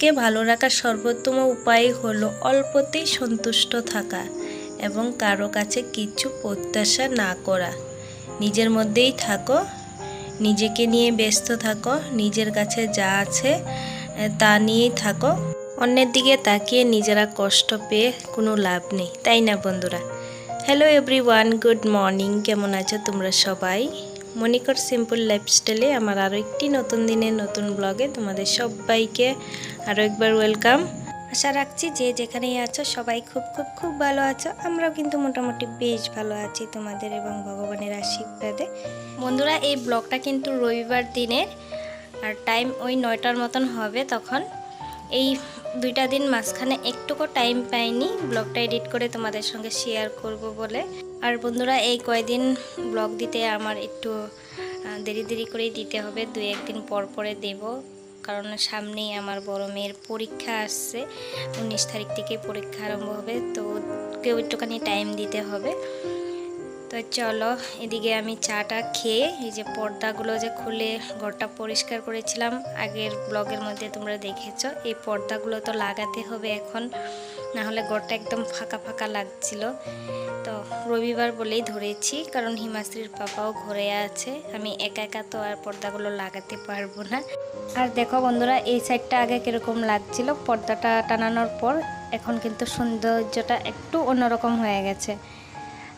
নিজেকে ভালো রাখার সর্বোত্তম উপায় হলো অল্পতেই সন্তুষ্ট থাকা এবং কারও কাছে কিছু প্রত্যাশা না করা। নিজের মধ্যেই থাকো, নিজেকে নিয়ে ব্যস্ত থাকো, নিজের কাছে যা আছে তা নিয়েই থাকো। অন্যের দিকে তাকিয়ে নিজেরা কষ্ট পেয়ে কোনো লাভ নেই, তাই না বন্ধুরা? হ্যালো এভরিওয়ান গুড মর্নিং কেমন আছো তোমরা সবাই? মনিকর সিম্পল লাইফস্টাইলে আমার আরও একটি নতুন দিনের নতুন ব্লগে তোমাদের সবাইকে আরও একবার ওয়েলকাম। আশা রাখছি যে যেখানেই আছো সবাই খুব খুব খুব ভালো আছো। আমরাও কিন্তু মোটামুটি বেশ ভালো আছি তোমাদের এবং ভগবানের আশীর্বাদে। বন্ধুরা, এই ব্লগটা কিন্তু রবিবার দিনের আর টাইম ওই নয়টার মতন হবে তখন। এই দুইটা দিন মাঝখানে একটুকু টাইম পাইনি ব্লগটা এডিট করে তোমাদের সঙ্গে শেয়ার করব বলে। আর বন্ধুরা, এই কয়দিন ব্লগ দিতে আমার একটু দেরি দেরি করেই দিতে হবে, দুই একদিন পর পরে দেব। কারণ সামনেই আমার বড় মেয়ের পরীক্ষা আসছে, উনিশ তারিখ থেকে পরীক্ষা আরম্ভ হবে, তো কেউ একটুখানি টাইম দিতে হবে। তো চলো, এদিকে আমি চাটা খেয়ে এই যে পর্দাগুলো যে খুলে ঘরটা পরিষ্কার করেছিলাম, আগের ব্লগের মধ্যে তোমরা দেখেছ, এই পর্দাগুলো তো লাগাতে হবে এখন না হলে ঘরটা একদম ফাঁকা ফাঁকা লাগছিল। তো রবিবার বলেই ধরেছি, কারণ হিমাশ্রীর পাপাও ঘরে আছে, আমি একা একা তো আর পর্দাগুলো লাগাতে পারব না। আর দেখো বন্ধুরা, এই সাইডটা আগে কীরকম লাগছিল, পর্দাটা টানানোর পর এখন কিন্তু সৌন্দর্যটা একটু অন্যরকম হয়ে গেছে।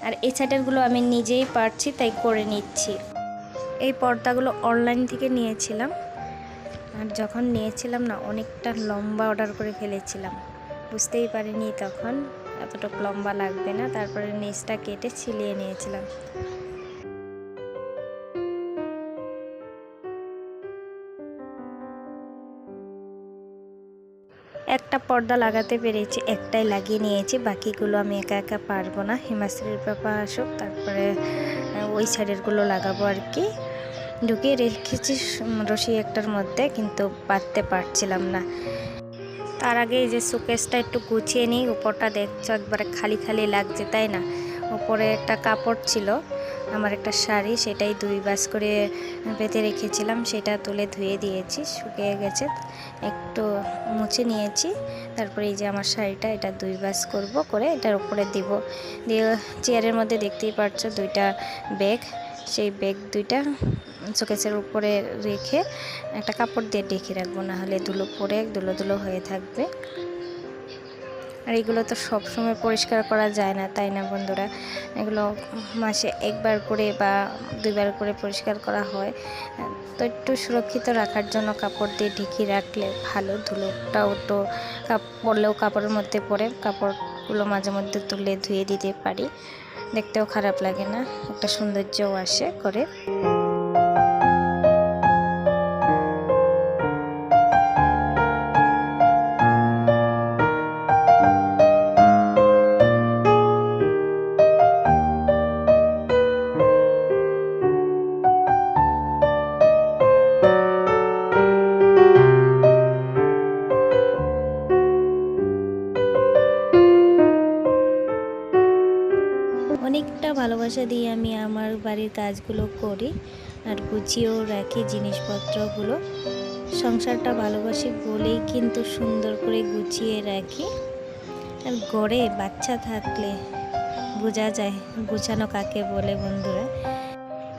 আর এই সাইডেরগুলো আমি নিজেই পারছি, তাই করে নিচ্ছি। এই পর্দাগুলো অনলাইন থেকে নিয়েছিলাম। আর যখন নিয়েছিলাম না, অনেকটা লম্বা অর্ডার করে ফেলেছিলাম। বুঝতেই পারিনি তখন, এতটুকু লম্বা লাগবে না। তারপরে নেচটা কেটে ছিলিয়ে নিয়েছিলাম। একটা পর্দা লাগাতে পেরেছি, একটাই লাগিয়ে নিয়েছি, বাকিগুলো আমি একা একা পারব না। হিমাশ্রীর পাপা আসুক, তারপরে ওই সাইডেরগুলো লাগাবো আর কি। ঢুকিয়ে রেখেছি রশি একটার মধ্যে, কিন্তু পারতে পারছিলাম না। তার আগে এই যে সুকেসটা একটু গুছিয়ে নিই, উপরটা দেখছ, একবারে খালি খালি লাগছে, তাই না? উপরে একটা কাপড় ছিল। আমার একটা শাড়ি, সেটাই দুই বাস করে পেতে রেখেছিলাম, সেটা তুলে ধুয়ে দিয়েছি, শুকিয়ে গেছে। একটু মুছে নিয়েছি, তারপরে এই যে আমার শাড়িটা, এটা দুই বাস করব করে এটার উপরে দিব। দিয়ে চেয়ারের মধ্যে দেখতেই পারছ দুইটা ব্যাগ, সেই ব্যাগ দুইটা শোকেসের উপরে রেখে একটা কাপড় দিয়ে ঢেকে রাখব না হলে ধুলো পরে ধুলো ধুলো হয়ে থাকবে। আর এগুলো তো সব সময় পরিষ্কার করা যায় না, তাই না বন্ধুরা? এগুলো মাসে একবার করে বা দুইবার করে পরিষ্কার করা হয়। তো একটু সুরক্ষিত রাখার জন্য কাপড় দিয়ে ঢেকে রাখলে ভালো, ধুলোটাও তো কাপ পরলেও কাপড়ের মধ্যে পরে কাপড়গুলো মাঝে মধ্যে তুলে ধুয়ে দিতে পারি। দেখতেও খারাপ লাগে না, একটা সৌন্দর্যও আসে করে। অনেকটা ভালোবাসা দিয়ে আমি আমার বাড়ির কাজগুলো করি আর গুছিয়েও রাখি জিনিসপত্রগুলো। সংসারটা ভালোবাসি বলেই কিন্তু সুন্দর করে গুছিয়ে রাখি। আর গড়ে বাচ্চা থাকলে বোঝা যায়, গুছানো কাকে বলে বন্ধুরা?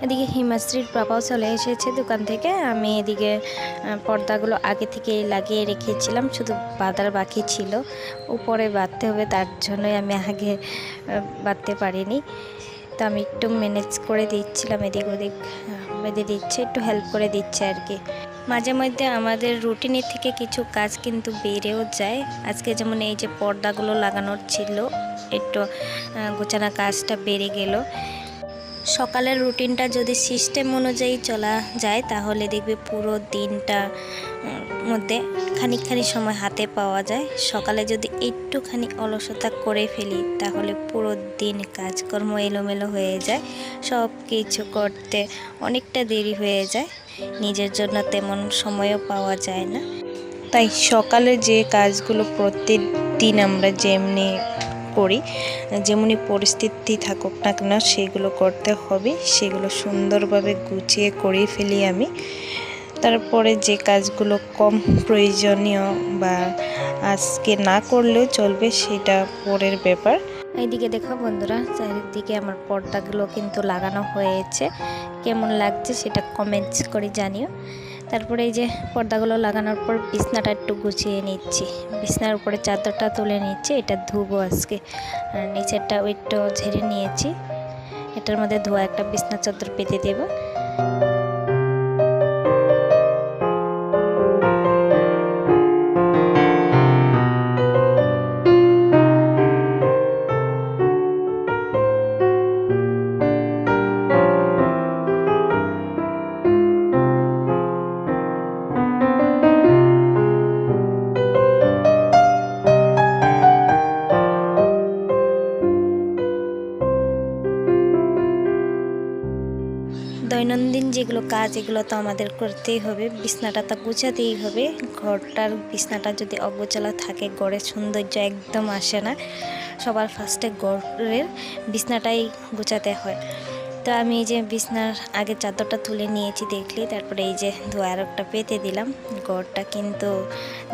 এদিকে হিমাশ্রীর পাপাও চলে এসেছে দোকান থেকে। আমি এদিকে পর্দাগুলো আগে থেকে লাগিয়ে রেখেছিলাম, শুধু বাঁধার বাকি ছিল। উপরে বাঁধতে হবে, তার জন্যই আমি আগে বাঁধতে পারিনি। তো আমি একটু ম্যানেজ করে দিচ্ছিলাম এদিক ওদিক বেঁধে দিচ্ছে, একটু হেল্প করে দিচ্ছে আর কি। মাঝে মধ্যে আমাদের রুটিনের থেকে কিছু কাজ কিন্তু বেড়েও যায়। আজকে যেমন এই যে পর্দাগুলো লাগানোর ছিল, একটু গোছানা কাজটা বেড়ে গেল। সকালের রুটিনটা যদি সিস্টেম অনুযায়ী চলা যায়, তাহলে দেখবে পুরো দিনটা মধ্যে খানিকখানি সময় হাতে পাওয়া যায়। সকালে যদি একটুখানি অলসতা করে ফেলি, তাহলে পুরো দিন কাজকর্ম এলোমেলো হয়ে যায়। সব কিছু করতে অনেকটা দেরি হয়ে যায়। নিজের জন্য তেমন সময়ও পাওয়া যায় না। তাই সকালে যে কাজগুলো প্রত্যেক দিন আমরা যেমনি করি যেমনই পরিস্থিতি থাকুক না কেন সেগুলো করতে হবে, সেগুলো সুন্দরভাবে গুছিয়ে করে ফেলি আমি। তারপরে যে কাজগুলো কম প্রয়োজনীয় বা আজকে না করলেও চলবে সেটা পরের ব্যাপার। এইদিকে দেখো বন্ধুরা, চারিদিকে আমার পর্দাগুলো কিন্তু লাগানো হয়েছে। কেমন লাগছে সেটা কমেন্টস করে জানিও। তারপরে এই যে পর্দাগুলো লাগানোর পর বিছনাটা একটু গুছিয়ে নিচ্ছি। বিছনার উপরে চাদরটা তুলে নিচ্ছি, এটা ধুবো আজকে। আর নিচেরটা একটু ঝেড়ে নিয়েছি। এটার মধ্যে ধোয়া একটা বিছনা চাদর পেতে দেবো। কাজ এগুলো তো আমাদের করতেই হবে। বিছনাটা তো গুছাতেই হবে। ঘরটার বিছনাটা যদি অগোছালা থাকে গড়ের সৌন্দর্য একদম আসে না। সবার ফার্স্টে গড়ের বিছনাটাই গুছাতে হয়। তো আমি এই যে বিছনার আগে চাদরটা তুলে নিয়েছি দেখলি, তারপরে এই যে ধোয়ার একটা পেতে দিলাম। গড়টা কিন্তু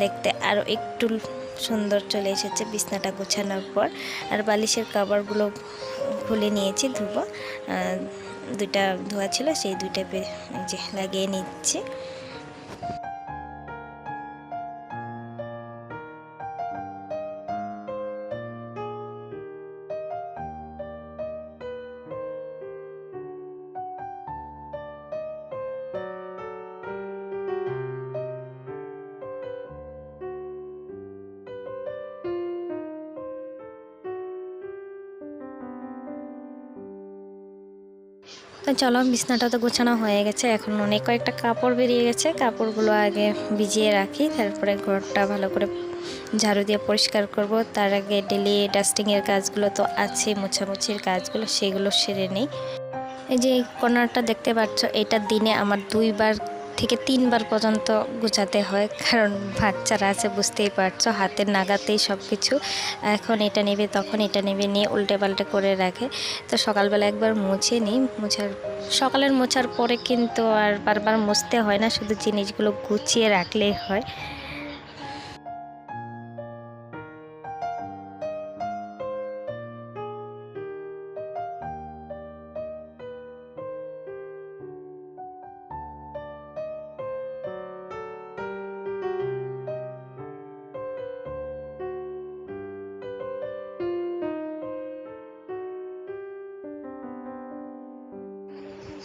দেখতে আরও একটু সুন্দর চলে এসেছে বিছনাটা গোছানোর পর। আর বালিশের কাবারগুলো খুলে নিয়েছি ধুবো। দুইটা ধোয়া ছিল সেই দুইটা যে লাগিয়ে নিচ্ছি। চলো বিছনাটা তো গোছানো হয়ে গেছে, এখন অনেক কয়েকটা কাপড় বেরিয়ে গেছে, কাপড়গুলো আগে ভিজিয়ে রাখি, তারপরে ঘরটা ভালো করে ঝাড়ু দিয়ে পরিষ্কার করব। তার আগে ডেলি ডাস্টিংয়ের কাজগুলো তো আছে, মোছামুছির কাজগুলো, সেগুলো সেরে নিই। এই যে কর্নারটা দেখতে পাচ্ছ, এটা দিনে আমার দুইবার থেকে তিনবার পর্যন্ত গুছাতে হয়, কারণ বাচ্চারা আছে, বুঝতেই পারছ, হাতের নাগাতেই সব কিছু এখন এটা নেবে, তখন এটা নেবে, নিয়ে উল্টে পাল্টে করে রাখে। তো সকালবেলা একবার মুছে নিই, মুছার সকালের মোছার পরে কিন্তু আর বারবার মুছতে হয় না, শুধু জিনিসগুলো গুছিয়ে রাখলেই হয়।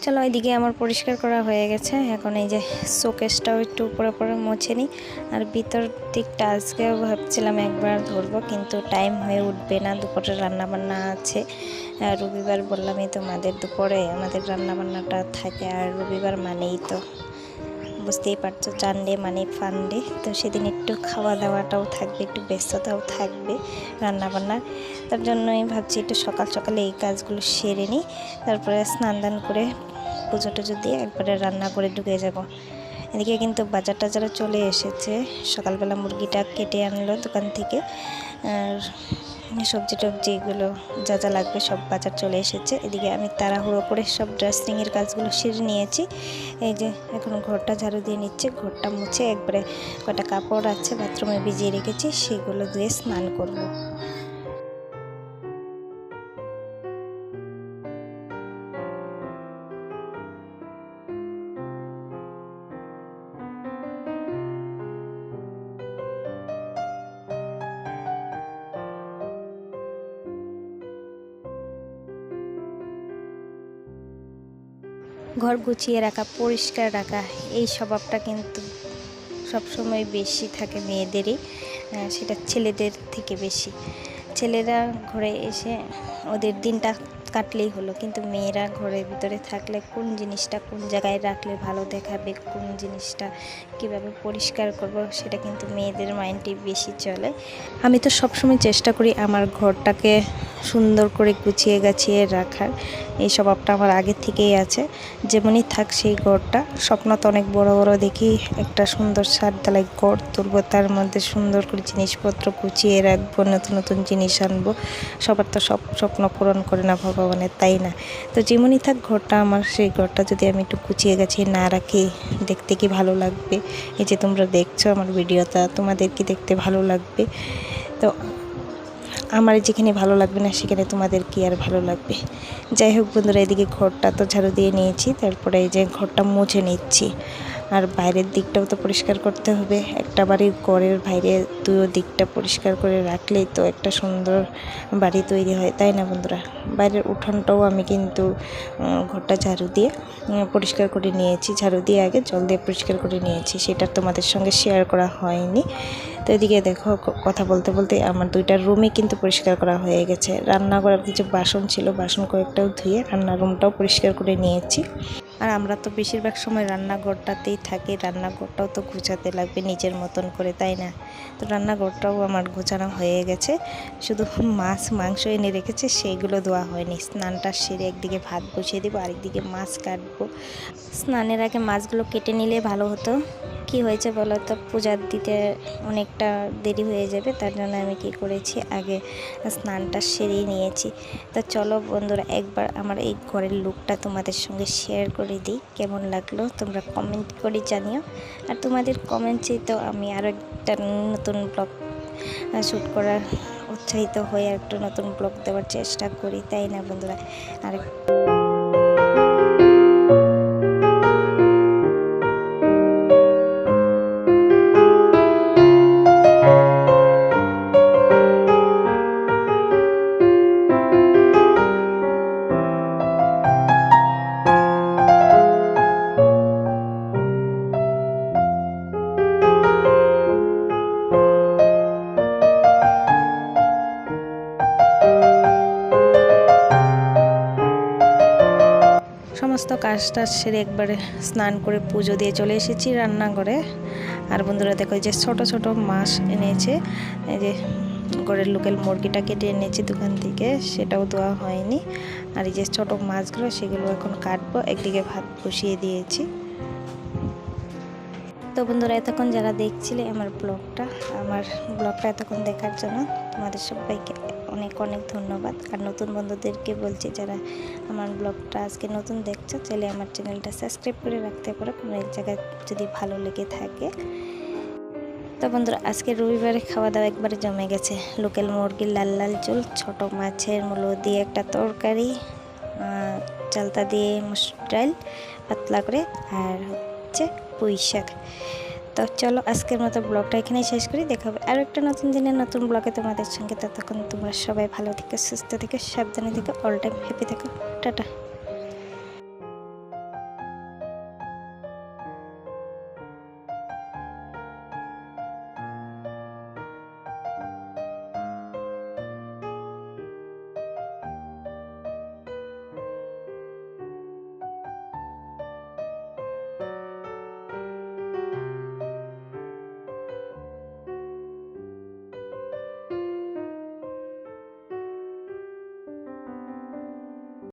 চলো এদিকে আমার পরিষ্কার করা হয়ে গেছে। এখন এই যে শোকেসটাও একটু উপরে উপরে মুছে নিই। আর ভিতর দিকটা আজকেও ভাবছিলাম একবার ধরবো, কিন্তু টাইম হয়ে উঠবে না। দুপুরে রান্না বান্না আছে রবিবার বললামই তোমাদের দুপুরে আমাদের রান্নাবান্নাটা থাকে, আর রবিবার মানেই তো বুঝতেই পারছ, চানডে মানে ফান্ডে। তো সেদিন একটু খাওয়া দাওয়াটাও থাকবে, একটু ব্যস্ততাও থাকবে রান্না বান্নার তার জন্যই ভাবছি একটু সকাল সকালে এই কাজগুলো সেরে নিই। তারপরে স্নান দান করে পুজো টুজো দিয়ে একবারে রান্না করে ঢুকে যাব। এদিকে কিন্তু বাজার টাজারও চলে এসেছে। সকালবেলা মুরগিটা কেটে আনলো দোকান থেকে। আর সবজি টবজি এগুলো যা যা লাগবে সব বাজার চলে এসেছে এদিকে আমি তাড়াহুড়ো করে সব ড্রেসিংয়ের কাজগুলো সেরে নিয়েছি এই যে এখন ঘরটা ঝাড়ু দিয়ে নিচ্ছে, ঘরটা মুছে একবারে কটা কাপড় আছে বাথরুমে ভিজিয়ে রেখেছি, সেগুলো দিয়ে স্নান করব। ঘর গুছিয়ে রাখা, পরিষ্কার রাখা, এই স্বভাবটা কিন্তু সবসময় বেশি থাকে মেয়েদেরই সেটা ছেলেদের থেকে বেশি। ছেলেরা ঘরে এসে ওদের দিনটা কাটলেই হলো, কিন্তু মেয়েরা ঘরের ভিতরে থাকলে কোন জিনিসটা কোন জায়গায় রাখলে ভালো দেখাবে, কোন জিনিসটা কীভাবে পরিষ্কার করব, সেটা কিন্তু মেয়েদের মাইন্ডে বেশি চলে। আমি তো সবসময় চেষ্টা করি আমার ঘরটাকে সুন্দর করে গুছিয়ে গাছিয়ে রাখার, এই স্বভাবটা আমার আগে থেকেই আছে। যেমনই থাক সেই ঘরটা, স্বপ্ন তো অনেক বড় বড় দেখি, একটা সুন্দর সাত ডালাই ঘর তুলবো, তার মধ্যে সুন্দর করে জিনিসপত্র গুছিয়ে রাখব, নতুন নতুন জিনিস আনব, সবার তো সব স্বপ্ন পূরণ করে না বাবা ভগবানের তাই না। তো যেমনই থাক ঘরটা আমার, সেই ঘরটা যদি আমি একটু কুচিয়ে গেছি না রাখি, দেখতে কি ভালো লাগবে? এই যে তোমরা দেখছ আমার ভিডিওটা, তোমাদের কি দেখতে ভালো লাগবে? তো আমার যেখানে ভালো লাগবে না, সেখানে তোমাদের কি আর ভালো লাগবে? যাই হোক বন্ধুরা, এদিকে ঘরটা তো ঝাড়ু দিয়ে নিয়েছি, তারপরে এই যে ঘরটা মুছে নিচ্ছি। আর বাইরের দিকটাও তো পরিষ্কার করতে হবে। একটা বাড়ির ঘরের বাইরে দুটো দিকটা পরিষ্কার করে রাখলেই তো একটা সুন্দর বাড়ি তৈরি হয়, তাই না বন্ধুরা? বাইরের উঠানটাও আমি কিন্তু ঘরটা ঝাড়ু দিয়ে পরিষ্কার করে নিয়েছি। ঝাড়ু দিয়ে আগে জল দিয়ে পরিষ্কার করে নিয়েছি, সেটা তোমাদের সঙ্গে শেয়ার করা হয়নি। তো এদিকে দেখো কথা বলতে বলতে আমার দুইটা রুমই কিন্তু পরিষ্কার করা হয়ে গেছে। রান্না করার কিছু বাসন ছিল, বাসন কয়েকটাও ধুয়ে রান্নার রুমটাও পরিষ্কার করে নিয়েছি। আর আমরা তো বেশিরভাগ সময় রান্নাঘরটাতেই থাকি, রান্নাঘরটাও তো গুছাতে লাগবে নিজের মতন করে, তাই না? তো রান্নাঘরটাও আমার গোছানো হয়ে গেছে। শুধু মাছ, মাংস এনে রেখেছে, সেইগুলো ধোয়া হয়নি। স্নানটা সেরে একদিকে ভাত বসিয়ে দেবো, আরেকদিকে মাছ কাটবো। স্নানের আগে মাছগুলো কেটে নিলে ভালো হতো। কি হয়েছে বলো তো? পূজার দিতে অনেকটা দেরি হয়ে যাবে, তার জন্য আমি কি করেছি? আগে স্নানটা সেরেই নিয়েছি। তো চলো বন্ধুরা, একবার আমার এই ঘরের লুকটা তোমাদের সঙ্গে শেয়ার করে দিই, কেমন লাগল? তোমরা কমেন্ট করে জানিও। আর তোমাদের কমেন্টসেই তো আমি আরও একটা নতুন ব্লগ শ্যুট করার উৎসাহিত হয়ে একটা নতুন ব্লগ দেওয়ার চেষ্টা করি, তাই না বন্ধুরা? আর সমস্ত কাজ টাজ সেরে একবারে স্নান করে পুজো দিয়ে চলে এসেছি রান্নাঘরে। আর বন্ধুরা দেখো যে ছোট ছোট মাছ এনেছে, এই যে ঘরের লোকাল মুরগিটা কেটে এনেছি দোকান থেকে, সেটাও দেওয়া হয়নি। আর এই যে ছোট মাছগুলো, সেগুলো এখন কাটবো, একদিকে ভাত বসিয়ে দিয়েছি। তো বন্ধুরা, এতক্ষণ যারা দেখছিলে আমার ব্লগটা আমার ব্লগটা এতক্ষণ দেখার জন্য তোমাদের সবাইকে অনেক অনেক ধন্যবাদ। আর নতুন বন্ধুদেরকে বলছি, যারা আমার ব্লগটা আজকে নতুন দেখছ, চাইলে আমার চ্যানেলটা সাবস্ক্রাইব করে রাখতে পারো। কোনো এক জায়গায় যদি ভালো লেগে থাকে। তো বন্ধুরা, আজকে রবিবারে খাওয়া দাওয়া একবারে জমে গেছে। লোকাল মুরগির লাল লাল ঝোল, ছোট মাছের মূলো দিয়ে একটা তরকারি চালতা দিয়ে মুসুর ডাল, পাতলা করে, আর হচ্ছে পুঁই শাক। তো চলো আজকের মতো ব্লগটা এখানে শেষ করি। দেখা হবে আরও একটা নতুন দিনে নতুন ব্লগে তোমাদের সঙ্গে। ততক্ষণ তোমরা সবাই ভালো থেকে, সুস্থ থেকে, সাবধানে থেকে অল টাইম হ্যাপি থেকো। টাটা।